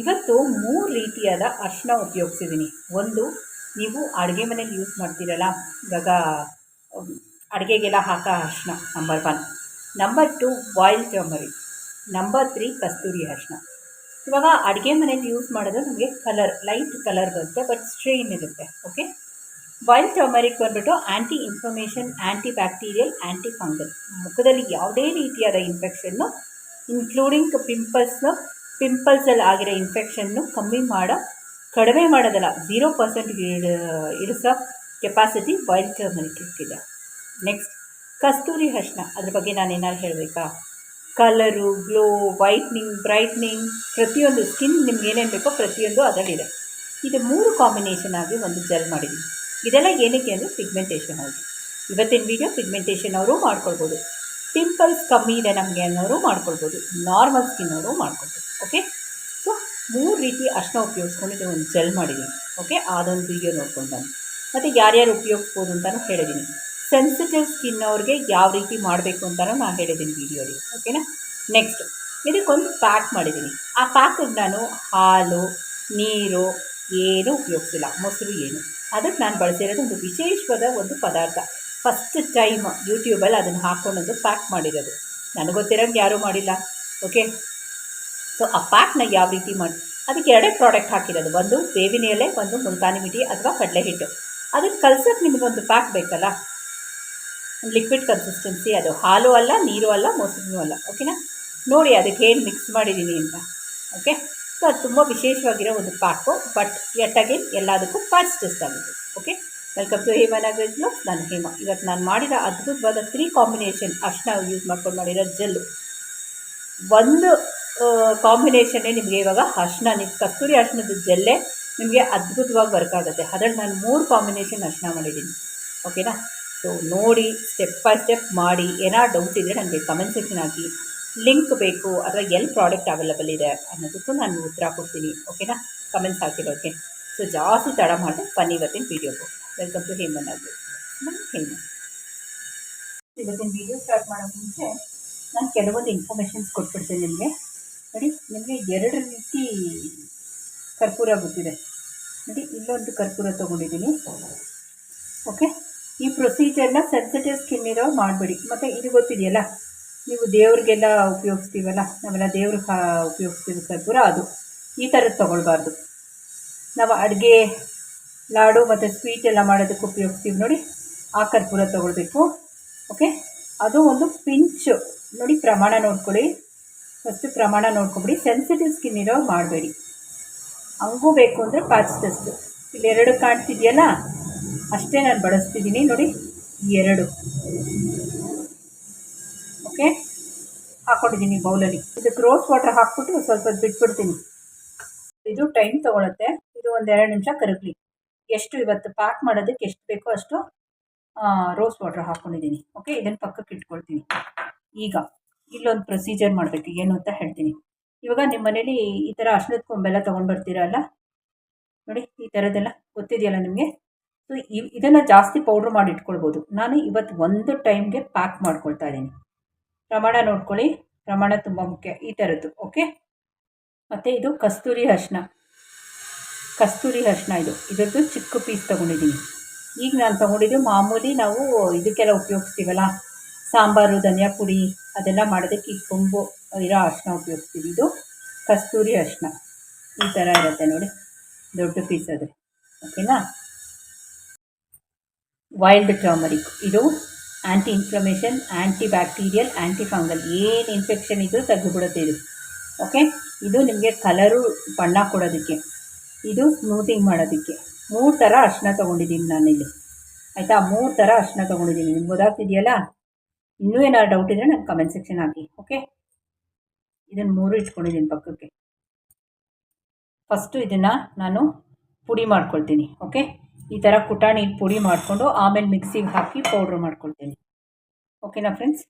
ಇವತ್ತು ಮೂರು ರೀತಿಯಾದ ಅರಿಶಿನ ಉಪಯೋಗಿಸಿದ್ದೀನಿ ಒಂದು, ನೀವು ಅಡುಗೆ ಮನೇಲಿ ಯೂಸ್ ಮಾಡ್ತೀರಲ್ಲ, ಇವಾಗ ಅಡುಗೆಗೆಲ್ಲ ಹಾಕೋ ಅರಿಶಿನ number one number two boil turmeric number three ಕಸ್ತೂರಿ ಅರಿಶಿನ. ಇವಾಗ ಅಡುಗೆ ಮನೇಲಿ ಯೂಸ್ ಮಾಡೋದು ನಮಗೆ ಕಲರ್ ಲೈಟ್ ಕಲರ್ ಬರುತ್ತೆ ಬಟ್ ಸ್ಟ್ರೈನ್ ಇರುತ್ತೆ ಓಕೆ ಬಾಯ್ಲ್ ಟರ್ಮರಿಕ್ ಬಂದ್ಬಿಟ್ಟು anti inflammation anti bacterial anti fungal ಮುಖದಲ್ಲಿ ಯಾವುದೇ ರೀತಿಯಾದ ಇನ್ಫೆಕ್ಷನ್ನು ಇನ್ಕ್ಲೂಡಿಂಗ್ ಪಿಂಪಲ್ಸ್ನ ಪಿಂಪಲ್ಸಲ್ಲಿ ಆಗಿರೋ ಇನ್ಫೆಕ್ಷನ್ನು ಕಮ್ಮಿ ಮಾಡೋ, ಕಡಿಮೆ ಮಾಡೋದಲ್ಲ ಝೀರೋ ಪರ್ಸೆಂಟ್ ಇಳಿಸೋ ಕೆಪಾಸಿಟಿ ಬಾಯ್ಲ್ ಟರ್ಮರಿಕ್ಕಿದೆ ನೆಕ್ಸ್ಟ್ ಕಸ್ತೂರಿ ಹಶ್ನ ಅದ್ರ ಬಗ್ಗೆ ನಾನು ಏನಾದ್ರು ಹೇಳಬೇಕಾ? ಕಲರು ಗ್ಲೋ ವೈಟ್ನಿಂಗ್ ಬ್ರೈಟ್ನಿಂಗ್ ಪ್ರತಿಯೊಂದು ಸ್ಕಿನ್ ನಿಮ್ಗೆ ಏನೇನು ಬೇಕೋ ಪ್ರತಿಯೊಂದು ಅದರಲ್ಲಿದೆ. ಇದು ಮೂರು ಕಾಂಬಿನೇಷನ್ ಆಗಿ ಒಂದು ಜೆಲ್ ಮಾಡಿದ್ದೀನಿ. ಇದೆಲ್ಲ ಏನಕ್ಕೆ ಅಂದರೆ ಪಿಗ್ಮೆಂಟೇಷನ್ ಆಗಿ. ಇವತ್ತಿನ ವೀಡಿಯೋ ಪಿಗ್ಮೆಂಟೇಷನ್ ಅವರು ಮಾಡ್ಕೊಳ್ಬೋದು. ಪಿಂಪಲ್ಸ್ ಕಮ್ಮಿ ಇದೆ ನಮಗೆ ಅನ್ನೋರು ಮಾಡ್ಕೊಳ್ಬೋದು. ನಾರ್ಮಲ್ ಸ್ಕಿನ್ ಅವರು ಮಾಡ್ಕೊಳ್ಬೋದು. ಓಕೆ ಸೊ ಮೂರು ರೀತಿ ಅರ್ಶಿನ ಉಪಯೋಗಿಸ್ಕೊಂಡು ಇದು ಒಂದು ಜೆಲ್ ಮಾಡಿದ್ದೀನಿ. ಓಕೆ ಅದೊಂದು ವೀಡಿಯೋ ನೋಡ್ಕೊಂಡು ಮತ್ತು ಯಾರ್ಯಾರು ಉಪಯೋಗಿಸ್ಬೋದು ಅಂತಲೂ ಹೇಳಿದ್ದೀನಿ. ಸೆನ್ಸಿಟಿವ್ ಸ್ಕಿನ್ ಅವ್ರಿಗೆ ಯಾವ ರೀತಿ ಮಾಡಬೇಕು ಅಂತಲೂ ನಾನು ಹೇಳಿದ್ದೀನಿ ವಿಡಿಯೋಲಿ ಓಕೆನಾ ನೆಕ್ಸ್ಟ್ ಇದಕ್ಕೊಂದು ಪ್ಯಾಕ್ ಮಾಡಿದ್ದೀನಿ. ಆ ಪ್ಯಾಕಿಗೆ ನಾನು ಹಾಲು, ನೀರು ಏನೂ ಉಪಯೋಗಿಸಿಲ್ಲ. ಮೊಸರು ಏನು. ಅದಕ್ಕೆ ನಾನು ಬಳಸಿರೋದು ಒಂದು ವಿಶೇಷವಾದ ಒಂದು ಪದಾರ್ಥ. ಫಸ್ಟ್ ಟೈಮ್ ಯೂಟ್ಯೂಬಲ್ಲಿ ಅದನ್ನು ಹಾಕ್ಕೊಂಡೊಂದು ಪ್ಯಾಕ್ ಮಾಡಿರೋದು. ನನಗೆ ಗೊತ್ತಿರೋಂಗೆ ಯಾರೂ ಮಾಡಿಲ್ಲ ಓಕೆ ಸೊ ಆ ಪ್ಯಾಕ್ನ ಯಾವ ರೀತಿ ಮಾಡಿ, ಅದಕ್ಕೆ ಎರಡೇ ಪ್ರಾಡಕ್ಟ್ ಹಾಕಿರೋದು. ಒಂದು ಬೇವಿನ ಎಲೆ, ಒಂದು ಮುಲ್ತಾನಿ ಮಿಟಿ ಅಥವಾ ಕಡಲೆ ಹಿಟ್ಟು. ಅದನ್ನು ಕಲ್ಸೋಕ್ಕೆ ಒಂದು ಪ್ಯಾಕ್ ಬೇಕಲ್ಲ? ಲಿಕ್ವಿಡ್ ಕನ್ಸಿಸ್ಟೆನ್ಸಿ ಅದು ಹಾಲು ಅಲ್ಲ, ನೀರು ಅಲ್ಲ, ಮೊಸರು ಅಲ್ಲ ಓಕೆನಾ ನೋಡಿ ಅದಕ್ಕೆ ಏನು ಮಿಕ್ಸ್ ಮಾಡಿದ್ದೀನಿ ಅಂತ ಓಕೆ ಸೊ ಅದು ತುಂಬ ವಿಶೇಷವಾಗಿರೋ ಒಂದು ಪ್ಯಾಕು ಬಟ್ ಎಟ್ ಅಗೇನ್ ಎಲ್ಲದಕ್ಕೂ first test okay welcome to ಹೇಮನಗರ್ಲು ನಾನು ಹೇಮ. ಇವತ್ತು ನಾನು ಮಾಡಿರೋ ಅದ್ಭುತವಾದ ತ್ರೀ ಕಾಂಬಿನೇಷನ್ ಅರ್ಶಿನ ಯೂಸ್ ಮಾಡ್ಕೊಂಡು ಮಾಡಿರೋ ಜೆಲ್ಲು. ಒಂದು ಕಾಂಬಿನೇಷನ್ನೇ ನಿಮಗೆ ಇವಾಗ ಅರ್ಶಿನ ನೀವು ಕಸ್ತೂರಿ ಅರ್ಶಿನದ ಜೆಲ್ಲೇ ನಿಮಗೆ ಅದ್ಭುತವಾಗಿ ವರ್ಕ್ ಆಗುತ್ತೆ. ಅದರಲ್ಲಿ ನಾನು ಮೂರು ಕಾಂಬಿನೇಷನ್ ಅರ್ಶನ ಮಾಡಿದ್ದೀನಿ. ಓಕೆನಾ ಸೊ ನೋಡಿ ಸ್ಟೆಪ್ ಬೈ ಸ್ಟೆಪ್ ಮಾಡಿ. ಏನಾದ್ರು ಡೌಟ್ ಇದ್ದರೆ ನನಗೆ ಕಮೆಂಟ್ ಸೆಕ್ಷನ್ ಹಾಕಿ. ಲಿಂಕ್ ಬೇಕು ಅಥವಾ ಎಲ್ಲಿ ಪ್ರಾಡಕ್ಟ್ ಅವೈಲಬಲ್ ಇದೆ ಅನ್ನೋದಕ್ಕೂ ನಾನು ಉತ್ತರ ಕೊಡ್ತೀನಿ. ಓಕೆನಾ ಕಮೆಂಟ್ಸ್ ಹಾಕಿರೋಕ್ಕೆ ಸೊ ಜಾಸ್ತಿ ತಡ ಮಾಡಿದೆ, ಬನ್ನಿ ಇವತ್ತಿನ ವೀಡಿಯೋಗೆ ವೆಲ್ಕಮ್ ಟು ಹೇಮನ್ ಹೇಮನ್ ಇವತ್ತಿನ ವಿಡಿಯೋ ಸ್ಟಾರ್ಟ್ ಮಾಡೋ ಮುಂಚೆ ನಾನು ಕೆಲವೊಂದು ಇನ್ಫಾರ್ಮೇಷನ್ಸ್ ಕೊಟ್ಬಿಡ್ತೀನಿ ನಿಮಗೆ. ನೋಡಿ, ನಿಮಗೆ ಎರಡು ರೀತಿ ಕರ್ಪೂರ ಗೊತ್ತಿದೆ. ನೋಡಿ, ಇಲ್ಲೊಂದು ಕರ್ಪೂರ ತೊಗೊಂಡಿದ್ದೀನಿ. ಓಕೆ ಈ ಪ್ರೊಸೀಜರ್ನ ಸೆನ್ಸಿಟಿವ್ ಸ್ಕಿನ್ ಇರೋ ಮಾಡಬೇಡಿ. ಮತ್ತು ಇದು ಗೊತ್ತಿದೆಯಲ್ಲ, ನೀವು ದೇವ್ರಿಗೆಲ್ಲ ಉಪಯೋಗಿಸ್ತೀವಲ್ಲ, ನಾವೆಲ್ಲ ದೇವ್ರಿಗೆ ಉಪಯೋಗಿಸ್ತೀವಿ ಕರ್ಪೂರ, ಅದು. ಈ ಥರದ್ದು ತೊಗೊಳ್ಬಾರ್ದು. ನಾವು ಅಡುಗೆ ಲಾಡು ಮತ್ತು ಸ್ವೀಟ್ ಎಲ್ಲ ಮಾಡೋದಕ್ಕೆ ಉಪಯೋಗಿಸ್ತೀವಿ. ನೋಡಿ, ಆ ಕರ್ಪೂರ ತೊಗೊಳ್ಬೇಕು. ಓಕೆ ಅದು ಒಂದು ಪಿಂಚು. ನೋಡಿ, ಪ್ರಮಾಣ ನೋಡ್ಕೊಳ್ಳಿ. ಫಸ್ಟು ಪ್ರಮಾಣ ನೋಡ್ಕೊಂಬಿಡಿ. ಸೆನ್ಸಿಟಿವ್ ಸ್ಕಿನ್ ಇರೋ ಮಾಡಬೇಡಿ. ಹಂಗೂ ಬೇಕು ಅಂದರೆ ಪಾಚ್ ಟೆಸ್ಟು ಇಲ್ಲಿ ಎರಡು ಕಾಣ್ತಿದೆಯಲ್ಲ? ಅಷ್ಟೇ ನಾನು ಬಳಸ್ತಿದ್ದೀನಿ ನೋಡಿ ಎರಡು. ಓಕೆ ಹಾಕ್ಕೊಂಡಿದ್ದೀನಿ ಬೌಲಲ್ಲಿ. ಇದಕ್ಕೆ ರೋಸ್ ವಾಟರ್ ಹಾಕ್ಬಿಟ್ಟು ಸ್ವಲ್ಪ ಬಿಟ್ಬಿಡ್ತೀನಿ. ಇದು ಟೈಮ್ ತೊಗೊಳುತ್ತೆ. ಇದು ಒಂದು ಎರಡು ನಿಮಿಷ ಕರಗಲಿ. ಎಷ್ಟು ಇವತ್ತು ಪ್ಯಾಕ್ ಮಾಡೋದಕ್ಕೆ ಎಷ್ಟು ಬೇಕೋ ಅಷ್ಟು ರೋಸ್ ವಾಟರ್ ಹಾಕ್ಕೊಂಡಿದ್ದೀನಿ ಓಕೆ ಇದನ್ನು ಪಕ್ಕಕ್ಕೆ ಇಟ್ಕೊಳ್ತೀನಿ. ಈಗ ಇಲ್ಲೊಂದು ಪ್ರೊಸೀಜರ್ ಮಾಡಬೇಕು. ಏನು ಅಂತ ಹೇಳ್ತೀನಿ. ಇವಾಗ ನಿಮ್ಮ ಮನೇಲಿ ಈ ಥರ ಅಶ್ನದ ಕೊಂಬೆಲ್ಲ ತೊಗೊಂಡು ಬರ್ತೀರಲ್ಲ ನೋಡಿ, ಈ ಥರದ್ದೆಲ್ಲ ಗೊತ್ತಿದೆಯಲ್ಲ ನಿಮಗೆ? ಸೊ ಇದನ್ನು ಜಾಸ್ತಿ ಪೌಡ್ರ್ ಮಾಡಿ ಇಟ್ಕೊಳ್ಬೋದು. ನಾನು ಇವತ್ತು ಒಂದು ಟೈಮ್ಗೆ ಪ್ಯಾಕ್ ಮಾಡ್ಕೊಳ್ತಾ ಇದ್ದೀನಿ. ಪ್ರಮಾಣ ನೋಡ್ಕೊಳ್ಳಿ. ಪ್ರಮಾಣ ತುಂಬ ಮುಖ್ಯ. ಈ ಥರದ್ದು ಓಕೆ ಮತ್ತು ಇದು ಕಸ್ತೂರಿ ಅರಿಶಿನ. ಕಸ್ತೂರಿ ಅರಿಶಿನ ಇದು. ಇದರದ್ದು ಚಿಕ್ಕ ಪೀಸ್ ತೊಗೊಂಡಿದ್ದೀನಿ. ಈಗ ನಾನು ತೊಗೊಂಡಿದ್ದು ಮಾಮೂಲಿ ನಾವು ಇದಕ್ಕೆಲ್ಲ ಉಪಯೋಗಿಸ್ತೀವಲ್ಲ? ಸಾಂಬಾರು, ಧನಿಯಾ ಪುಡಿ ಅದೆಲ್ಲ ಮಾಡೋದಕ್ಕೆ ಈ ಕೊಂಬು ಇರೋ ಅರಿಶಿನ ಉಪಯೋಗಿಸ್ತೀವಿ. ಇದು ಕಸ್ತೂರಿ ಅರಿಶಿನ ಈ ಥರ ಇರುತ್ತೆ ನೋಡಿ. ದೊಡ್ಡ ಪೀಸ್ ಅದು. ಓಕೆನಾ? ವೈಲ್ಡ್ ಟರ್ಮರಿಕ್ ಇದು anti inflammation anti bacterial anti fungal ಏನು ಇನ್ಫೆಕ್ಷನ್ ಇದ್ದರೂ ತೆಗೆದುಬಿಡುತ್ತೆ ಇದು. ಓಕೆ ಇದು ನಿಮಗೆ ಕಲರು ಬಣ್ಣ ಕೊಡೋದಕ್ಕೆ. ಇದು ಸ್ಮೂತಿಂಗ್ ಮಾಡೋದಕ್ಕೆ. ಮೂರು ಥರ ಅರ್ಶಿನ ತೊಗೊಂಡಿದ್ದೀನಿ ನಾನಿಲ್ಲಿ. ಆಯಿತಾ? ಮೂರು ಥರ ಅರ್ಶಿನ ತೊಗೊಂಡಿದ್ದೀನಿ. ನಿಮ್ಗೆ ಗೊತ್ತಾಗ್ತಿದೆಯಲ್ಲ? ಇನ್ನೂ ಏನಾದ್ರು ಡೌಟ್ ಇದ್ದರೆ ನನಗೆ ಕಮೆಂಟ್ ಸೆಕ್ಷನ್ ಹಾಕಿ ಓಕೆ ಇದನ್ನು ಮೂರು ಇಟ್ಕೊಂಡಿದ್ದೀನಿ ಪಕ್ಕಕ್ಕೆ. ಫಸ್ಟು ಇದನ್ನು ನಾನು ಪುಡಿ ಮಾಡ್ಕೊಳ್ತೀನಿ ಓಕೆ ಈ ಥರ ಕುಟಾಣಿ ಪುಡಿ ಮಾಡಿಕೊಂಡು ಆಮೇಲೆ ಮಿಕ್ಸಿಗೆ ಹಾಕಿ ಪೌಡ್ರ್ ಮಾಡ್ಕೊಳ್ತೀನಿ. ಓಕೆನಾ ಫ್ರೆಂಡ್ಸ್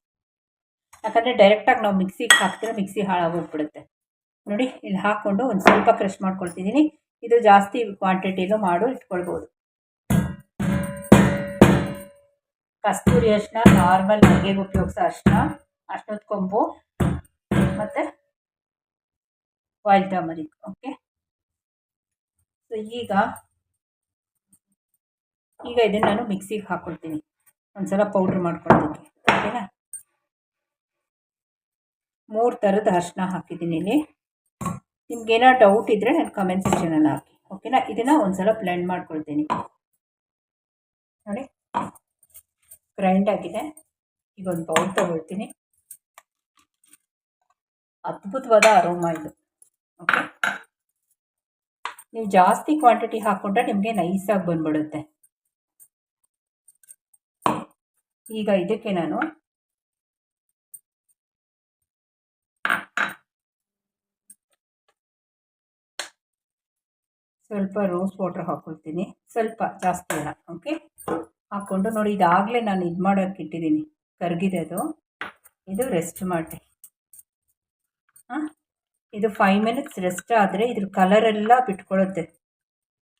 ಯಾಕಂದರೆ ಡೈರೆಕ್ಟಾಗಿ ನಾವು ಮಿಕ್ಸಿಗೆ ಹಾಕ್ತಿರೋ ಮಿಕ್ಸಿ ಹಾಳಾಗೋಗ್ಬಿಡುತ್ತೆ ನೋಡಿ, ಇಲ್ಲಿ ಹಾಕ್ಕೊಂಡು ಒಂದು ಸ್ವಲ್ಪ ಕ್ರಶ್ ಮಾಡ್ಕೊಳ್ತಿದ್ದೀನಿ. ಇದು ಜಾಸ್ತಿ ಕ್ವಾಂಟಿಟಿಲೂ ಮಾಡು, ಇಟ್ಕೊಳ್ಬೋದು. ಕಸ್ತೂರಿ ಅರಿಶಿನ ನಾರ್ಮಲ್ ಅಡುಗೆಗೆ ಉಪಯೋಗಿಸೋ ಅರಿಶಿನ, ಅರ್ಶಿನದ ಕೊಂಬು, ಮತ್ತು ಆಯಿಲ್ ಟರ್ಮರಿಕ್ ಓಕೆ ಸೊ ಈಗ ಈಗ ಇದನ್ನು ನಾನು ಮಿಕ್ಸಿಗೆ ಹಾಕ್ಕೊಳ್ತೀನಿ ಒಂದ್ಸಲ ಪೌಡ್ರ್ ಮಾಡ್ಕೊಳ್ತೀನಿ ಓಕೆನಾ ಮೂರು ಥರದ ಅರಿಶಿನ ಹಾಕಿದ್ದೀನಿ ಇಲ್ಲಿ. ನಿಮ್ಗೇನೋ ಡೌಟ್ ಇದ್ದರೆ ನಾನು ಕಮೆಂಟ್ ಸೆಕ್ಷನಲ್ಲಿ ಹಾಕಿ. ಓಕೆನಾ ಇದನ್ನು ಒಂದ್ಸಲ ಬ್ಲೆಂಡ್ ಮಾಡ್ಕೊಳ್ತೀನಿ. ನೋಡಿ ಗ್ರೈಂಡ್ ಆಗಿದೆ. ಈಗ ಒಂದು ಬೌಲ್ ತಗೊಳ್ತೀನಿ. ಅದ್ಭುತವಾದ ಅರೋಮ ಇದು. ಓಕೆ ನೀವು ಜಾಸ್ತಿ ಕ್ವಾಂಟಿಟಿ ಹಾಕ್ಕೊಂಡ್ರೆ ನಿಮಗೆ ನೈಸಾಗಿ ಬಂದ್ಬಿಡುತ್ತೆ. ಈಗ ಇದಕ್ಕೆ ನಾನು ಸ್ವಲ್ಪ ರೋಸ್ ವಾಟರ್ ಹಾಕ್ಕೊಳ್ತೀನಿ ಸ್ವಲ್ಪ ಜಾಸ್ತಿ ಅಲ್ಲ ಓಕೆ ಹಾಕ್ಕೊಂಡು ನೋಡಿ, ಇದಾಗಲೇ ನಾನು ಇದು ಮಾಡೋಕ್ಕೆ ಇಟ್ಟಿದ್ದೀನಿ ಕರಗಿದೆ ಅದು. ಇದು ರೆಸ್ಟ್ ಮಾಡಿ ಹಾಂ? ಇದು ಫೈವ್ ಮಿನಿಟ್ಸ್ ರೆಸ್ಟ್ ಆದರೆ ಇದ್ರ ಕಲರೆಲ್ಲ ಬಿಟ್ಕೊಳ್ಳುತ್ತೆ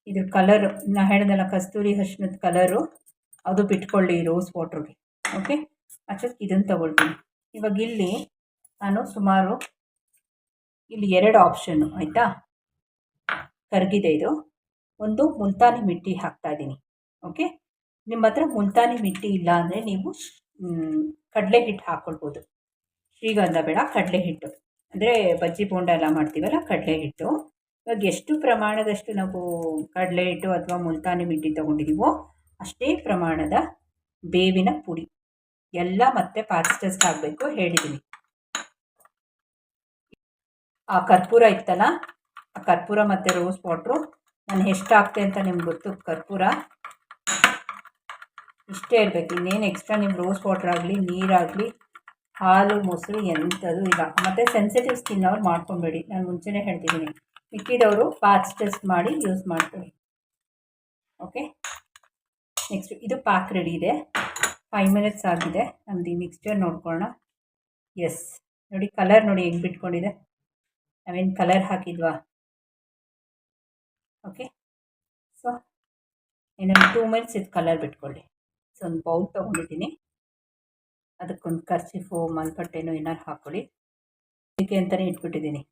ಇದ್ರ ಕಲರ್ ನಾ ಹೇಳ್ದಲ್ಲ ಕಸ್ತೂರಿ ಅರ್ಶಿನದ ಕಲರು ಅದು ಬಿಟ್ಕೊಳ್ಳಿ ರೋಸ್ ವಾಟ್ರಿಗೆ ಓಕೆ ಅಷ್ಟೊತ್ತಿಗೆ ಇದನ್ನು ತಗೊಳ್ತೀನಿ. ಇವಾಗ ಇಲ್ಲಿ ನಾನು ಸುಮಾರು, ಇಲ್ಲಿ ಎರಡು ಆಪ್ಷನ್ನು ಆಯಿತಾ? ಕರಗಿದೆ ಇದು. ಒಂದು ಮುಲ್ತಾನಿ ಮಿಟ್ಟಿ ಹಾಕ್ತಾ ಇದ್ದೀನಿ. ಓಕೆ ನಿಮ್ಮ ಹತ್ರ ಮುಲ್ತಾನಿ ಮಿಟ್ಟಿ ಇಲ್ಲ ಅಂದರೆ ನೀವು ಕಡಲೆ ಹಿಟ್ಟು ಹಾಕ್ಕೊಳ್ಬೋದು ಶ್ರೀಗಂಧ ಬೇಡ ಕಡಲೆ ಹಿಟ್ಟು. ಅಂದರೆ ಬಜ್ಜಿ ಬೋಂಡ ಎಲ್ಲ ಮಾಡ್ತೀವಲ್ಲ, ಕಡಲೆ ಹಿಟ್ಟು. ಇವಾಗ ಎಷ್ಟು ಪ್ರಮಾಣದಷ್ಟು ನಾವು ಕಡಲೆ ಹಿಟ್ಟು ಅಥವಾ ಮುಲ್ತಾನಿ ಮಿಟ್ಟಿ ತೊಗೊಂಡಿದ್ದೀವೋ ಅಷ್ಟೇ ಪ್ರಮಾಣದ ಬೇವಿನ ಪುಡಿ. ಎಲ್ಲ ಮತ್ತೆ ಪಾಸ್ಟಸ್ ಆಗಬೇಕು ಹೇಳಿದ್ದೀನಿ ಆ ಕರ್ಪೂರ ಇತ್ತಲ್ಲ ಕರ್ಪೂರ ಮತ್ತು ರೋಸ್ ವಾಟ್ರು ನಾನು ಎಷ್ಟು ಹಾಕ್ತೆ ಅಂತ ನಿಮ್ಗೆ ಗೊತ್ತು? ಕರ್ಪೂರ. ಇಷ್ಟೇ ಇರಬೇಕು. ಇನ್ನೇನು ಎಕ್ಸ್ಟ್ರಾ ನಿಮ್ಮ ರೋಸ್ ವಾಟ್ರ್ ಆಗಲಿ ನೀರಾಗಲಿ ಹಾಲು, ಮೊಸರು ಎಂಥದ್ದು ಇಲ್ಲ. ಮತ್ತು ಸೆನ್ಸಿಟಿವ್ ಸ್ಕಿನ್ ಅವ್ರು ಮಾಡ್ಕೊಬೇಡಿ. ನಾನು ಮುಂಚೆನೇ ಹೇಳ್ತಿದ್ದೀನಿ. ಮಿಕ್ಕಿದವರು ಪ್ಯಾಚ್ ಟೆಸ್ಟ್ ಮಾಡಿ ಯೂಸ್ ಮಾಡ್ಕೊಳ್ಳಿ. ಓಕೆ ನೆಕ್ಸ್ಟ್ ಇದು ಪ್ಯಾಕ್ ರೆಡಿ ಇದೆ. ಫೈವ್ ಮಿನಿಟ್ಸ್ ಆಗಿದೆ. ನಮ್ದು ಈ ಮಿಕ್ಸ್ಚರ್ ನೋಡ್ಕೊಳ್ಳೋಣ ಎಸ್ ನೋಡಿ ಕಲರ್ ನೋಡಿ ಹೆಂಗೆ ಬಿಟ್ಕೊಂಡಿದೆ. ನಾವೇನು ಕಲರ್ ಹಾಕಿದ್ವಾ? ಓಕೆ ಸೊ ಇನ್ನೊಂದು ಟೂ ಮಿನಿಟ್ಸ್ ಇದು ಕಲರ್ ಬಿಟ್ಕೊಳ್ಳಿ. ಸೊ ಒಂದು ಬೌಲ್ ತೊಗೊಂಡಿದ್ದೀನಿ. ಅದಕ್ಕೊಂದು ಖರ್ಚಿಫು ಮಲ್ಪಟ್ಟೆನೋ ಏನಾರು ಹಾಕ್ಕೊಳ್ಳಿ ಇದಕ್ಕೆ ಅಂತಲೇ ಇಟ್ಬಿಟ್ಟಿದ್ದೀನಿ.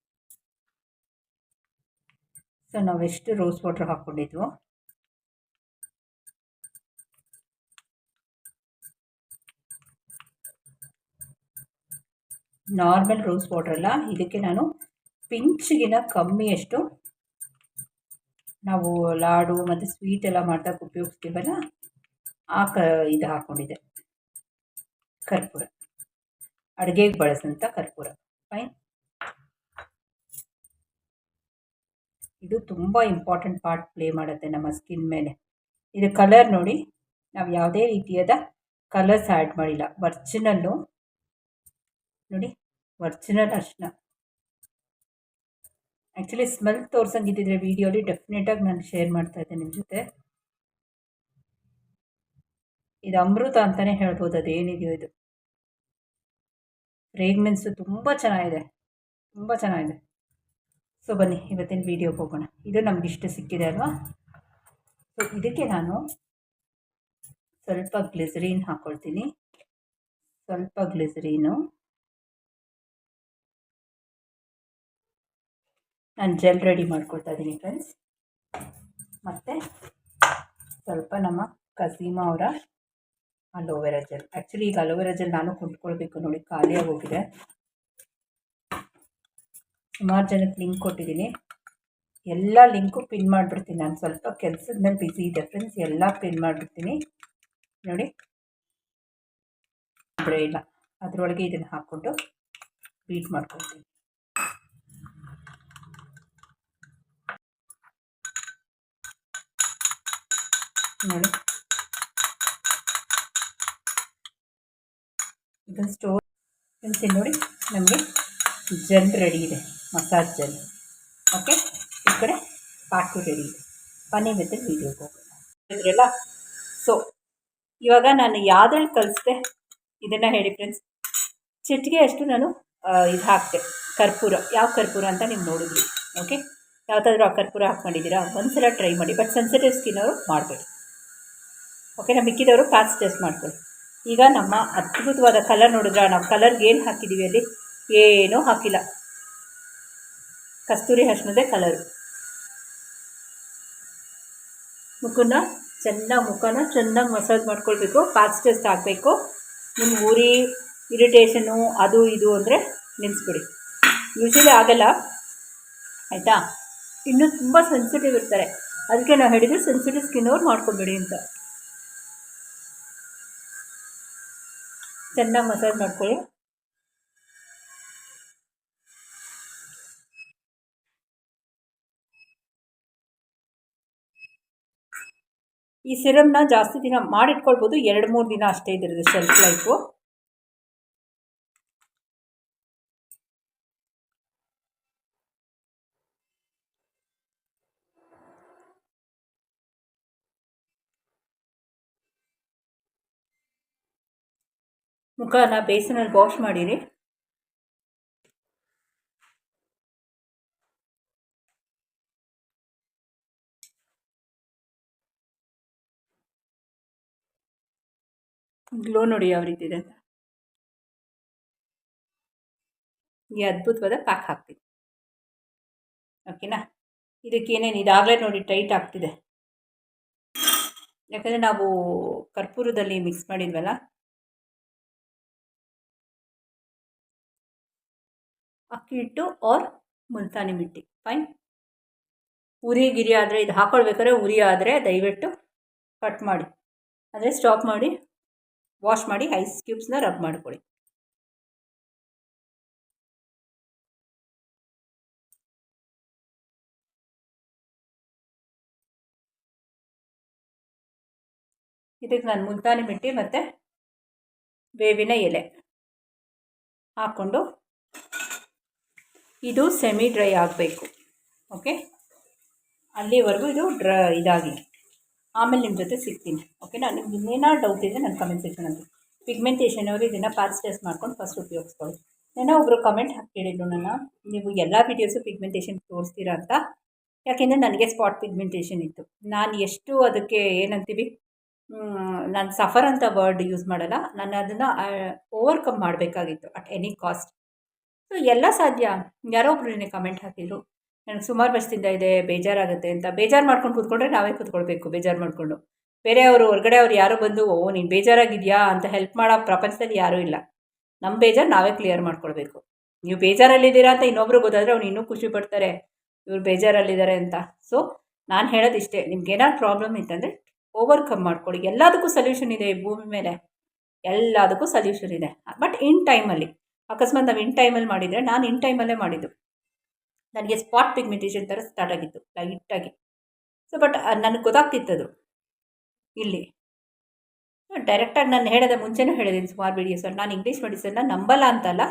ಸೊ ನಾವೆಷ್ಟು ರೋಸ್ ವಾಟ್ರ್ ಹಾಕ್ಕೊಂಡಿದ್ವು. ನಾರ್ಮಲ್ ರೋಸ್ ವಾಟ್ರ್ ಅಲ್ಲ. ಇದಕ್ಕೆ ನಾನು ಪಿಂಚ್ಗಿನ ಕಮ್ಮಿಯಷ್ಟು ನಾವು ಲಾಡು ಮತ್ತು ಸ್ವೀಟ್ ಎಲ್ಲ ಮಾಡ್ದಾಗ ಉಪಯೋಗಿಸ್ತೀವಲ್ಲ, ಆ ಕ ಇದು ಹಾಕ್ಕೊಂಡಿದ್ದೆ ಕರ್ಪೂರ. ಅಡುಗೆಗೆ ಬಳಸೋಂಥ ಕರ್ಪೂರ. ಫೈನ್ ಇದು ತುಂಬ ಇಂಪಾರ್ಟೆಂಟ್ ಪಾರ್ಟ್ ಪ್ಲೇ ಮಾಡುತ್ತೆ ನಮ್ಮ ಸ್ಕಿನ್ ಮೇಲೆ. ಇದು ಕಲರ್ ನೋಡಿ, ನಾವು ಯಾವುದೇ ರೀತಿಯಾದ ಕಲರ್ಸ್ ಆ್ಯಡ್ ಮಾಡಿಲ್ಲ. ವರ್ಜಿನಲ್ಲು ನೋಡಿ ವರ್ಜಿನಲ್ ಅರ್ಶಿನ. ಆ್ಯಕ್ಚುಲಿ ಸ್ಮೆಲ್ ತೋರ್ಸಂಗಿದ್ದಿದ್ರೆ ವೀಡಿಯೋಲಿ ಡೆಫಿನೆಟಾಗಿ ನಾನು ಶೇರ್ ಮಾಡ್ತಾ ಇದ್ದೆ ನಿಮ್ಮ ಜೊತೆ. ಇದು ಅಮೃತ ಅಂತಲೇ ಹೇಳ್ಬೋದು, ಅದೇನಿದೆಯೋ ಇದು. ಫ್ರೇಗ್ನೆನ್ಸು ತುಂಬ ಚೆನ್ನಾಗಿದೆ ತುಂಬ ಚೆನ್ನಾಗಿದೆ. ಸೊ ಬನ್ನಿ, ಇವತ್ತಿನ ವೀಡಿಯೋಗೆ ಹೋಗೋಣ. ಇದು ನಮ್ಗೆ ಇಷ್ಟ ಸಿಕ್ಕಿದೆ ಅಲ್ವಾ? ಸೊ ಇದಕ್ಕೆ ನಾನು ಸ್ವಲ್ಪ ಗ್ಲಿಸರೀನ್ ಹಾಕ್ಕೊಳ್ತೀನಿ ಸ್ವಲ್ಪ ಗ್ಲಿಸರೀನು. ನಾನು ಜೆಲ್ ರೆಡಿ ಮಾಡ್ಕೊಳ್ತಾ ಇದ್ದೀನಿ ಫ್ರೆಂಡ್ಸ್ ಮತ್ತು ಸ್ವಲ್ಪ ನಮ್ಮ ಕಸೀಮಾ ಅವರ ಅಲೋವೆರಾ ಜೆಲ್. ಆ್ಯಕ್ಚುಲಿ ಈಗ ಅಲೋವೆರಾ ಜೆಲ್ ನಾನು ಕೊಂಡ್ಕೊಳ್ಬೇಕು ನೋಡಿ ಖಾಲಿಯಾಗಿ ಹೋಗಿದೆ ಸುಮಾರು ಜನಕ್ಕೆ ಲಿಂಕ್ ಕೊಟ್ಟಿದ್ದೀನಿ ಎಲ್ಲ ಲಿಂಕು ಪಿನ್ ಮಾಡಿಬಿಡ್ತೀನಿ ನಾನು. ಸ್ವಲ್ಪ ಕೆಲಸದ ಮೇಲೆ ಬ್ಯುಸಿ ಇದೆ ಫ್ರೆಂಡ್ಸ್ ಎಲ್ಲ ಪಿನ್ ಮಾಡಿಬಿಡ್ತೀನಿ. ನೋಡಿ. ಇಲ್ಲ ಅದರೊಳಗೆ ಇದನ್ನು ಹಾಕ್ಕೊಂಡು ಬೀಟ್ ಮಾಡ್ಕೊಳ್ತೀನಿ. ನೋಡಿ. ಇದನ್ನು ಸ್ಟೋರ್ ಹೇಳ್ತೀನಿ ನೋಡಿ. ನಮಗೆ ಜೆಲ್ ರೆಡಿ ಇದೆ ಮಸಾಜ್ ಜೆಲ್ ಓಕೆ ಈ ಕಡೆ ಪಾಕು ರೆಡಿ ಇದೆ. ಮನೆ ಮತ್ತೆ ವೀಡಿಯೋಗೆ ಹೋಗೋಣ. ಸೊ ಇವಾಗ ನಾನು ಯಾವ್ದ್ರಲ್ಲಿ ಕಲಿಸ್ದೆ? ಇದನ್ನು ಹೇಳಿ ಫ್ರೆಂಡ್ಸ್ ಚಿಟ್ಗೆ ಅಷ್ಟು ನಾನು ಇದು ಹಾಕ್ತೆ ಕರ್ಪೂರ. ಯಾವ ಕರ್ಪೂರ ಅಂತ ನೀವು ನೋಡಿದ್ರಿ. ಓಕೆ ಯಾವುದಾದ್ರೂ ಆ ಕರ್ಪೂರ ಹಾಕ್ಕೊಂಡಿದ್ದೀರಾ? ಒಂದ್ಸಲ ಟ್ರೈ ಮಾಡಿ. ಬಟ್ ಸೆನ್ಸಿಟಿವ್ ಸ್ಕಿನ್ ಅವರು ಮಾಡಬೇಡಿ. ಓಕೆನಾ ಮಿಕ್ಕಿದವರು ಪ್ಯಾಚ್ ಟೆಸ್ಟ್ ಮಾಡ್ಕೊಳ್ಳಿ ಈಗ ನಮ್ಮ ಅದ್ಭುತವಾದ ಕಲರ್ ನೋಡಿದ್ರೆ ನಾವು ಕಲರ್ಗೆ ಏನು ಹಾಕಿದ್ದೀವಿ ಅಲ್ಲಿ? ಏನೂ ಹಾಕಿಲ್ಲ. ಕಸ್ತೂರಿ ಅರ್ಶಿನದೇ ಕಲರು ಮುಖನ ಚೆನ್ನಾಗಿ ಮುಖನ ಚೆನ್ನಾಗಿ ಮಸಾಜ್ ಮಾಡ್ಕೊಳ್ಬೇಕು ಫಾಸ್ಟೆಸ್ಟ್ ಹಾಕಬೇಕು ನಿಮ್ಮ ಊರಿ ಇರಿಟೇಷನು ಅದು ಇದು ಅಂದರೆ ನಿಲ್ಲಿಸ್ಬಿಡಿ ಯೂಶಲಿ ಆಗಲ್ಲ. ಆಯಿತಾ? ಇನ್ನೂ ತುಂಬ ಸೆನ್ಸಿಟಿವ್ ಇರ್ತಾರೆ. ಅದಕ್ಕೆ ನಾವು ಹೇಳಿದ್ರೆ ಸೆನ್ಸಿಟಿವ್ ಸ್ಕಿನ್ ಅವ್ರು ಮಾಡ್ಕೊಬೇಡಿ ಅಂತ. ಚೆನ್ನಾಗಿ ಮಸಾಜ್ ಮಾಡ್ಕೊಳ್ಳಿ. ಈ ಸಿರಮ್ನ ಜಾಸ್ತಿ ದಿನ ಮಾಡಿಟ್ಕೊಳ್ಬೋದು, ಎರಡು ಮೂರು ದಿನ ಅಷ್ಟೇ ಇದ್ರದ್ದು ಶೆಲ್ಫ್ ಲೈಫು ಮುಖನ ಬೇಸನಲ್ಲಿ ವಾಶ್ ಮಾಡಿರಿ. ಗ್ಲೋ ನೋಡಿ ಯಾವ ರೀತಿ ಇದೆ ಅಂತ. ಈ ಅದ್ಭುತವಾದ ಪ್ಯಾಕ್ ಹಾಕ್ತೀನಿ. ಓಕೆನಾ ಇದಕ್ಕೇನೇನು ಇದಾಗಲೇ ನೋಡಿ ಟೈಟ್ ಆಗ್ತಿದೆ. ಯಾಕಂದರೆ ನಾವು ಕರ್ಪೂರದಲ್ಲಿ ಮಿಕ್ಸ್ ಮಾಡಿದ್ವಲ್ಲ? ಅಕ್ಕಿ ಹಿಟ್ಟು ಆರ್ ಮುಲ್ತಾನಿ ಮಿಟ್ಟಿ. ಫೈನ್ ಉರಿ ಗಿರಿ ಆದರೆ ಇದು ಹಾಕ್ಕೊಳ್ಬೇಕಾದ್ರೆ ಉರಿ ಆದರೆ ದಯವಿಟ್ಟು ಕಟ್ ಮಾಡಿ. ಅಂದರೆ ಸ್ಟಾಪ್ ಮಾಡಿ ವಾಶ್ ಮಾಡಿ ಐಸ್ ಕ್ಯೂಬ್ಸ್ನ ರಬ್ ಮಾಡ್ಕೊಳ್ಳಿ. ಇದಕ್ಕೆ ನಾನು ಮುಲ್ತಾನಿ ಮಿಟ್ಟಿ ಮತ್ತು ಬೇವಿನ ಎಲೆ ಹಾಕ್ಕೊಂಡು ಇದು ಸೆಮಿ ಡ್ರೈ ಆಗಬೇಕು. ಓಕೆ ಅಲ್ಲಿವರೆಗೂ ಇದು ಡ್ರ ಇದಾಗಿ. ಆಮೇಲೆ ನಿಮ್ಮ ಜೊತೆ ಸಿಗ್ತೀನಿ. ಓಕೆನಾ ನಿಮ್ಗೆ ಇನ್ನೇನೋ ಡೌಟ್ ಇದೆ ನನ್ನ ಕಮೆಂಟ್ ಸೆಕ್ಷನಲ್ಲಿ ಪಿಗ್ಮೆಂಟೇಷನ್ ಅವರು ಇದನ್ನು ಪಾಸ್ ಟೆಸ್ಟ್ ಮಾಡ್ಕೊಂಡು ಫಸ್ಟ್ ಉಪಯೋಗಿಸ್ಕೊಳ್ಳಿ. ಏನೋ ಒಬ್ಬರು ಕಮೆಂಟ್ ಹಾಕಿಡಿದ್ರು ನನ್ನ, ನೀವು ಎಲ್ಲ ವೀಡಿಯೋಸು ಪಿಗ್ಮೆಂಟೇಷನ್ ತೋರಿಸ್ತೀರಾ ಅಂತ. ಯಾಕೆಂದರೆ ನನಗೆ ಸ್ಪಾಟ್ ಪಿಗ್ಮೆಂಟೇಷನ್ ಇತ್ತು. ನಾನು ಎಷ್ಟು ಅದಕ್ಕೆ ಏನಂತೀವಿ? ನಾನು ಸಫರ್ ಅಂತ ವರ್ಡ್ ಯೂಸ್ ಮಾಡಲ್ಲ. ನಾನು ಅದನ್ನು ಓವರ್ಕಮ್ ಮಾಡಬೇಕಾಗಿತ್ತು ಅಟ್ ಎನಿ ಕಾಸ್ಟ್ ಸೊ ಎಲ್ಲ ಸಾಧ್ಯ. ಯಾರೋ ಒಬ್ರು ನಿನ್ನೆ ಕಮೆಂಟ್ ಹಾಕಿದರು. ನನಗೆ ಸುಮಾರು ವರ್ಷದಿಂದ ಇದೆ, ಬೇಜಾರಾಗುತ್ತೆ ಅಂತ. ಬೇಜಾರು ಮಾಡ್ಕೊಂಡು ಕೂತ್ಕೊಂಡ್ರೆ ನಾವೇ ಕೂತ್ಕೊಳ್ಬೇಕು, ಬೇಜಾರು ಮಾಡಿಕೊಂಡು. ಬೇರೆಯವರು ಹೊರಗಡೆ ಅವ್ರು ಯಾರೋ ಬಂದು, ಓ, ನೀನು ಬೇಜಾರಾಗಿದೆಯಾ? ಅಂತ ಹೆಲ್ಪ್ ಮಾಡೋ ಪ್ರಪಂಚದಲ್ಲಿ ಯಾರೂ ಇಲ್ಲ. ನಮ್ಮ ಬೇಜಾರು ನಾವೇ ಕ್ಲಿಯರ್ ಮಾಡ್ಕೊಳ್ಬೇಕು. ನೀವು ಬೇಜಾರಲ್ಲಿದ್ದೀರಾ ಅಂತ ಇನ್ನೊಬ್ರು ಗೊತ್ತಾದರೆ ಅವ್ನು ಇನ್ನೂ ಖುಷಿ ಪಡ್ತಾರೆ. ಇವ್ರು ಬೇಜಾರಲ್ಲಿದ್ದಾರೆ ಅಂತ. ಸೊ ನಾನು ಹೇಳೋದು ಇಷ್ಟೇ ನಿಮ್ಗೆ ಏನಾದ್ರು ಪ್ರಾಬ್ಲಮ್ ಇತ್ತಂದರೆ ಓವರ್ಕಮ್ ಮಾಡ್ಕೊಳ್ಳಿ. ಎಲ್ಲದಕ್ಕೂ ಸೊಲ್ಯೂಷನ್ ಇದೆ ಈ ಭೂಮಿ ಮೇಲೆ. ಎಲ್ಲದಕ್ಕೂ ಸೊಲ್ಯೂಷನ್ ಇದೆ. ಬಟ್ ಇನ್ ಟೈಮಲ್ಲಿ ಅಕಸ್ಮಾತ್ ನಾವು ಇನ್ ಟೈಮಲ್ಲಿ ಮಾಡಿದರೆ ನಾನು ಇನ್ ಟೈಮಲ್ಲೇ ಮಾಡಿದ್ದು. ನನಗೆ ಸ್ಪಾಟ್ ಪಿಗ್ಮೆಂಟೇಷನ್ ಥರ ಸ್ಟಾರ್ಟ್ ಆಗಿತ್ತು ಲೈಟಾಗಿ ಸೊ ಬಟ್ ನನಗೆ ಗೊತ್ತಾಗ್ತಿತ್ತದು. ಇಲ್ಲಿ. ಡೈರೆಕ್ಟಾಗಿ ನಾನು ಹೇಳಿದೆ ಮುಂಚೆನೂ ಹೇಳಿದ್ದೀನಿ ಸುಮಾರು ವೀಡಿಯೋಸಲ್ಲಿ ನಾನು ಇಂಗ್ಲೀಷ್ ಮೆಡಿಸನ್ನ ನಂಬಲ್ಲ ಅಂತಲ್ಲ.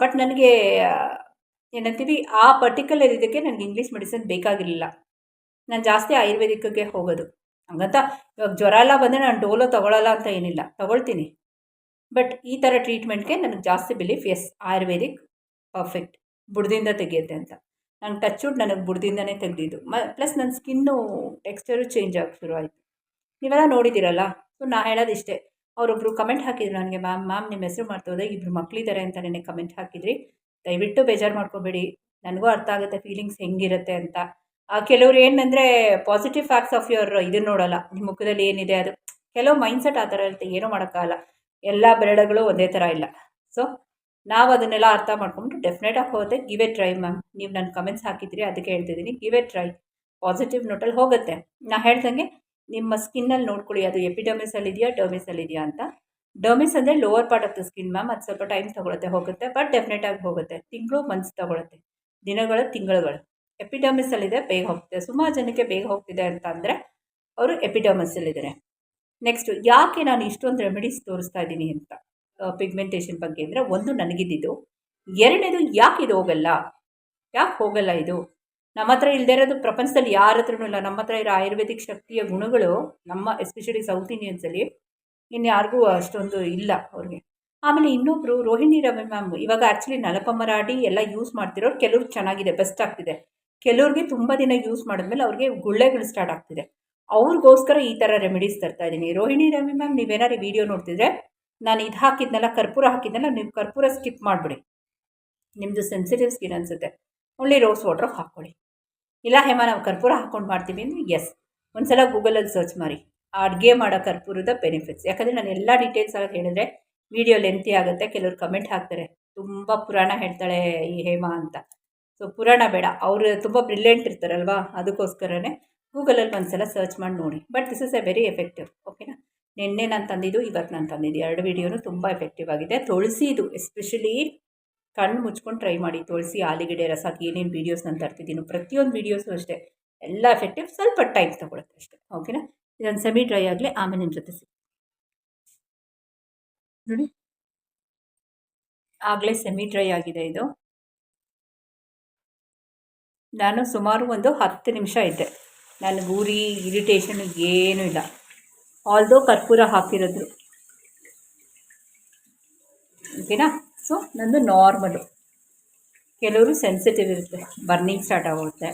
ಬಟ್ ನನಗೆ ಏನಂತೀವಿ, ಆ ಪರ್ಟಿಕ್ಯುಲರ್ ಇದಕ್ಕೆ ನನಗೆ ಇಂಗ್ಲೀಷ್ ಮೆಡಿಸಿನ್ ಬೇಕಾಗಿರಲಿಲ್ಲ. ನಾನು ಜಾಸ್ತಿ ಆಯುರ್ವೇದಿಕ್ಗೆ ಹೋಗೋದು. ಹಂಗಂತ ಇವಾಗ ಜ್ವರ ಎಲ್ಲ ಬಂದರೆ ನಾನು ಡೋಲೋ ತೊಗೊಳಲ್ಲ ಅಂತ ಏನಿಲ್ಲ. ತೊಗೊಳ್ತೀನಿ. ಬಟ್ ಈ ಥರ ಟ್ರೀಟ್ಮೆಂಟ್ಗೆ ನನಗೆ ಜಾಸ್ತಿ ಬಿಲೀಫ್ ಎಸ್ ಆಯುರ್ವೇದಿಕ್ ಪರ್ಫೆಕ್ಟ್ ಬುಡದಿಂದ ತೆಗೆಯುತ್ತೆ ಅಂತ. ನಂಗೆ ಟಚ್ವುಡ್ ನನಗೆ ಬುಡದಿಂದನೇ ತೆಗೆದಿದ್ದು. ಮ ಪ್ಲಸ್ ನನ್ನ ಸ್ಕಿನ್ನು ಟೆಕ್ಸ್ಚರು ಚೇಂಜ್ ಆಗಿ ಶುರು ಆಯಿತು. ನೀವೆಲ್ಲ ನೋಡಿದ್ದೀರಲ್ಲ ಸೊ ನಾ ಹೇಳೋದು ಇಷ್ಟೇ ಅವರೊಬ್ಬರು ಕಮೆಂಟ್ ಹಾಕಿದ್ರು ನನಗೆ, ಮ್ಯಾಮ್ ಮ್ಯಾಮ್ ನಿಮ್ಮ ಹೆಸರು ಮಾಡ್ತೋದೆ ಇಬ್ಬರು ಮಕ್ಕಳಿದ್ದಾರೆ ಅಂತ ನೆನೆ ಕಮೆಂಟ್ ಹಾಕಿದ್ರಿ. ದಯವಿಟ್ಟು ಬೇಜಾರು ಮಾಡ್ಕೋಬೇಡಿ. ನನಗೂ ಅರ್ಥ ಆಗುತ್ತೆ ಫೀಲಿಂಗ್ಸ್ ಹೆಂಗಿರುತ್ತೆ ಅಂತ. ಕೆಲವ್ರು ಏನಂದರೆ ಪಾಸಿಟಿವ್ ಫ್ಯಾಕ್ಟ್ಸ್ ಆಫ್ ಯುವರ್ ಇದನ್ನು ನೋಡೋಲ್ಲ. ನಿಮ್ಮ ಮುಖದಲ್ಲಿ ಏನಿದೆ ಅದು. ಕೆಲವು ಮೈಂಡ್ಸೆಟ್ ಆ ಥರ ಇರುತ್ತೆ, ಏನೂ ಮಾಡೋಕ್ಕಾಗಲ್ಲ. ಎಲ್ಲ ಬೆರಳುಗಳು ಒಂದೇ ಥರ ಇಲ್ಲ. ಸೊ ನಾವು ಅದನ್ನೆಲ್ಲ ಅರ್ಥ ಮಾಡ್ಕೊಂಡು ಡೆಫಿನೆಟಾಗಿ ಹೋಗುತ್ತೆ. ಗಿವ್ ಟ್ರೈ ಮ್ಯಾಮ್ ನೀವು ನನ್ನ ಕಮೆಂಟ್ಸ್ ಹಾಕಿದ್ರಿ ಅದಕ್ಕೆ ಹೇಳ್ತಿದ್ದೀನಿ. ಗಿವ್ ಟ್ರೈ ಪಾಸಿಟಿವ್ ನೋಟಲ್ಲಿ ಹೋಗುತ್ತೆ. ನಾ ಹೇಳ್ದಂಗೆ, ನಿಮ್ಮ ಸ್ಕಿನ್ನಲ್ಲಿ ನೋಡ್ಕೊಳ್ಳಿ. ಅದು ಎಪಿಡಮಿಸಲ್ಲಿ ಇದೆಯಾ ಡರ್ಮಿಸಲ್ಲಿ ಇದೆಯಾ ಅಂತ. ಡರ್ಮಿಸ್ ಅಂದರೆ lower part of the skin ma'am ಅದು ಸ್ವಲ್ಪ ಟೈಮ್ ತೊಗೊಳುತ್ತೆ, ಹೋಗುತ್ತೆ. ಬಟ್ ಡೆಫಿನೆಟಾಗಿ ಹೋಗುತ್ತೆ. ತಿಂಗಳು ಮಂತ್ಸ್ ತೊಗೊಳುತ್ತೆ. ದಿನಗಳು, ತಿಂಗಳುಗಳು. ಎಪಿಡಮಿಸಲ್ಲಿದೆ ಬೇಗ ಹೋಗ್ತಿದೆ. ಸುಮಾರು ಜನಕ್ಕೆ ಬೇಗ ಹೋಗ್ತಿದೆ ಅಂತ ಅಂದರೆ ಅವರು ಎಪಿಡಮಿಸಲ್ಲಿದ್ದಾರೆ ನೆಕ್ಸ್ಟು ಯಾಕೆ ನಾನು ಇಷ್ಟೊಂದು ರೆಮಿಡೀಸ್ ತೋರಿಸ್ತಾ ಇದ್ದೀನಿ ಅಂತ ಪಿಗ್ಮೆಂಟೇಷನ್ ಬಗ್ಗೆ ಅಂದರೆ ಒಂದು ನನಗಿದ್ದಿದ್ದು ಎರಡನೇದು ಯಾಕೆ ಇದು ಹೋಗಲ್ಲ? ಯಾಕೆ ಹೋಗಲ್ಲ ಇದು? ನಮ್ಮ ಹತ್ರ ಇಲ್ಲದೆ ಇರೋದು ಪ್ರಪಂಚದಲ್ಲಿ ಯಾರ ಹತ್ರನೂ ಇಲ್ಲ. ನಮ್ಮ ಹತ್ರ ಇರೋ ಆಯುರ್ವೇದಿಕ್ ಶಕ್ತಿಯ ಗುಣಗಳು ನಮ್ಮ ಎಸ್ಪೆಷಲಿ ಸೌತ್ ಇಂಡಿಯನ್ಸಲ್ಲಿ ಇನ್ಯಾರಿಗೂ ಅಷ್ಟೊಂದು ಇಲ್ಲ ಅವ್ರಿಗೆ. ಆಮೇಲೆ ಇನ್ನೊಬ್ಬರು ರೋಹಿಣಿ ರವಿ ಮ್ಯಾಮ್ ಇವಾಗ ಆ್ಯಕ್ಚುಲಿ ನಲಪಮರಾಡಿ ಎಲ್ಲ ಯೂಸ್ ಮಾಡ್ತಿರೋರು ಕೆಲವ್ರು ಚೆನ್ನಾಗಿದೆ ಬೆಸ್ಟ್ ಆಗ್ತಿದೆ. ಕೆಲವ್ರಿಗೆ ತುಂಬ ದಿನ ಯೂಸ್ ಮಾಡಿದ್ಮೇಲೆ ಅವ್ರಿಗೆ ಗುಳ್ಳೆಗಳು ಸ್ಟಾರ್ಟ್ ಆಗ್ತಿದೆ. ಅವ್ರಿಗೋಸ್ಕರ ಈ ಥರ ರೆಮಿಡೀಸ್ ತರ್ತಾ ಇದ್ದೀನಿ. ರೋಹಿಣಿ ರವಿ ಮ್ಯಾಮ್ ನೀವೇನಾದ್ರು ವೀಡಿಯೋ ನೋಡ್ತಿದ್ರೆ ನಾನು ಇದು ಹಾಕಿದ್ನಲ್ಲ, ಕರ್ಪೂರ ಹಾಕಿದ್ನಲ್ಲ, ನೀವು ಕರ್ಪೂರ ಸ್ಕಿಪ್ ಮಾಡಿಬಿಡಿ. ನಿಮ್ಮದು ಸೆನ್ಸಿಟಿವ್ ಸ್ಕಿನ್ ಅನಿಸುತ್ತೆ. ಓನ್ಲಿ ರೋಸ್ ವಾಟ್ರ್ ಹಾಕ್ಕೊಳ್ಳಿ. ಇಲ್ಲ ಹೇಮಾ, ನಾವು ಕರ್ಪೂರ ಹಾಕ್ಕೊಂಡು ಮಾಡ್ತೀವಿ ಅಂದರೆ ಎಸ್ ಒಂದು ಸಲ ಗೂಗಲಲ್ಲಿ ಸರ್ಚ್ ಮಾಡಿ. ಆ ಅಡುಗೆ ಮಾಡೋ ಕರ್ಪೂರದ ಬೆನಿಫಿಟ್ಸ್ ಯಾಕಂದರೆ ನಾನು ಎಲ್ಲ ಡೀಟೇಲ್ಸ್ ಆಗಿ ಹೇಳಿದ್ರೆ ವೀಡಿಯೋ ಲೆಂತಿ ಆಗುತ್ತೆ, ಕೆಲವರು ಕಮೆಂಟ್ ಹಾಕ್ತಾರೆ. ತುಂಬ ಪುರಾಣ ಹೇಳ್ತಾಳೆ ಈ ಹೇಮಾ ಅಂತ. ಸೊ ಪುರಾಣ ಬೇಡ. ಅವರು ತುಂಬ ಬ್ರಿಲಿಯಂಟ್ ಇರ್ತಾರಲ್ವಾ? ಅದಕ್ಕೋಸ್ಕರನೇ ಗೂಗಲಲ್ಲಿ ಒಂದು ಸಲ ಸರ್ಚ್ ಮಾಡಿ ನೋಡಿ. But this is a very effective ಓಕೆನಾ ನಿನ್ನೆ ನಾನು ತಂದಿದ್ದು, ಇವತ್ತು ನಾನು ತಂದಿದ್ದು. ಎರಡು ವೀಡಿಯೋನು ತುಂಬ ಎಫೆಕ್ಟಿವ್ ಆಗಿದೆ. ತುಳಸಿದು ಎಸ್ಪೆಷಲಿ ಕಣ್ಣು ಮುಚ್ಕೊಂಡು ಟ್ರೈ ಮಾಡಿ. ತುಳಸಿ ಆಲಿಗಡೆ ರಸ ಏನೇನು ವೀಡಿಯೋಸ್ ನಾನು ತರ್ತಿದ್ದೀನಿ, ಪ್ರತಿಯೊಂದು ವೀಡಿಯೋಸು ಅಷ್ಟೇ. ಎಲ್ಲ ಎಫೆಕ್ಟಿವ್ ಸ್ವಲ್ಪ ಟೈಮ್ ತಗೊಳುತ್ತೆ ಅಷ್ಟೇ ಓಕೆನಾ ಇದೊಂದು ಸೆಮಿ ಡ್ರೈ ಆಗಲಿ, ಆಮೇಲೆ ನಿಮ್ಮ ಜೊತೆ ಸಿಗ್ತೀನಿ. ನೋಡಿ. ಆಗಲೇ ಸೆಮಿ ಡ್ರೈ ಆಗಿದೆ ಇದು. ನಾನು ಸುಮಾರು ಒಂದು ಹತ್ತು ನಿಮಿಷ ಇದ್ದೆ. ನನಗೆ ಊರಿ ಇರಿಟೇಷನ್ ಏನೂ ಇಲ್ಲ. ಆಲ್ದೋ ಕರ್ಪೂರ ಹಾಕಿರೋದು ಓಕೆನಾ ಸೊ ನಂದು ನಾರ್ಮಲು ಕೆಲವರು ಸೆನ್ಸಿಟಿವ್ ಇರುತ್ತೆ. ಬರ್ನಿಂಗ್ ಸ್ಟಾರ್ಟ್ ಆಗುತ್ತೆ.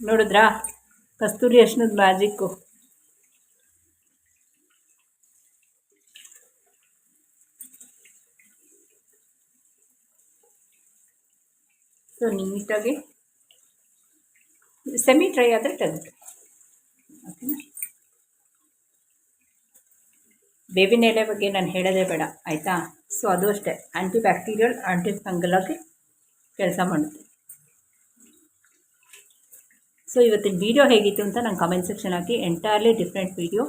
ನೋಡಿದ್ರಾ? ಕಸ್ತೂರಿ ಅರ್ಶಿನದ ಮ್ಯಾಜಿಕ್ಕು ಸೊ ನೀಟಾಗಿ ಸೆಮಿ ಡ್ರೈ ಆದರೆ ತೆಗೆದು. ಓಕೆನಾ ಬೇವಿನ ಎಲೆ ಬಗ್ಗೆ ನಾನು ಹೇಳೋದೇ ಬೇಡ, ಆಯಿತಾ? ಸೊ ಅದು ಅಷ್ಟೇ. ಆ್ಯಂಟಿ ಬ್ಯಾಕ್ಟೀರಿಯಲ್ ಆ್ಯಂಟಿ ಫಂಗಲ್ ಆಗಿ ಕೆಲಸ ಮಾಡುತ್ತೆ. ಸೊ ಇವತ್ತಿನ ವೀಡಿಯೋ ಹೇಗಿತ್ತು ಅಂತ ನಾನು ಕಮೆಂಟ್ ಸೆಕ್ಷನ್ ಹಾಕಿ ಎಂಟೈರ್ಲಿ ಡಿಫ್ರೆಂಟ್ ವೀಡಿಯೋ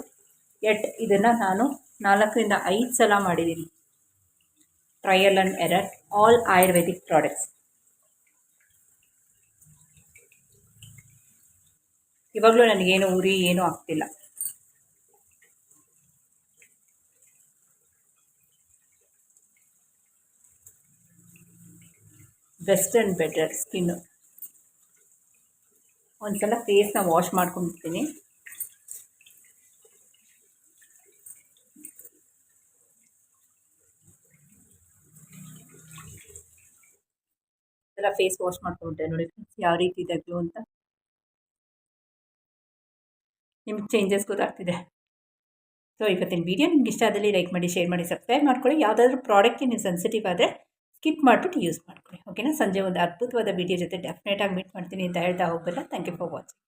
ಎಟ್ ಇದನ್ನು ನಾನು ನಾಲ್ಕರಿಂದ ಐದು ಸಲ ಮಾಡಿದ್ದೀನಿ. Trial and error all Ayurvedic products ಇವಾಗಲೂ ನನಗೇನು ಉರಿ, ಏನೂ ಆಗ್ತಿಲ್ಲ. ಬೆಸ್ಟ್ ಆ್ಯಂಡ್ ಬೆಟರ್ ಸ್ಕಿನ್ನು ಒಂದು ಸಲ ಫೇಸ್ನ ವಾಶ್ ಮಾಡ್ಕೊಂಡ್ಬಿಡ್ತೀನಿ. ಸಲ ಫೇಸ್ ವಾಶ್ ಮಾಡ್ಕೊಂಡ್ಬಿಟ್ಟೆ ನೋಡಿ ಯಾವ ರೀತಿ ಇದೆ ಅಂತ. ನಿಮ್ಗೆ ಚೇಂಜಸ್ ಗೊತ್ತಾಗ್ತಿದೆ. ಸೊ ಇವತ್ತಿನ ವೀಡಿಯೋ ನಿಮ್ಗೆ ಇಷ್ಟ ಆದಲ್ಲಿ ಲೈಕ್ ಮಾಡಿ ಶೇರ್ ಮಾಡಿ ಸಬ್ಸ್ಕ್ರೈಬ್ ಮಾಡ್ಕೊಳ್ಳಿ. ಯಾವುದಾದ್ರೂ ಪ್ರಾಡಕ್ಟ್ಗೆ ನೀವು ಸೆನ್ಸಿಟಿವ್ ಆದರೆ ಸ್ಕಿಪ್ ಮಾಡಿಬಿಟ್ಟು ಯೂಸ್ ಮಾಡ್ಕೊಳ್ಳಿ. ಓಕೆನಾ ಸಂಜೆ ಒಂದು ಅದ್ಭುತವಾದ ವೀಡಿಯೋ ಜೊತೆ ಡೆಫಿನೆಟಾಗಿ ಮೀಟ್ ಮಾಡ್ತೀನಿ ಅಂತ ಹೇಳ್ತಾ ಹೋಗ್ಬೋದಾ ಥ್ಯಾಂಕ್ ಯು ಫಾರ್ ವಾಚಿಂಗ್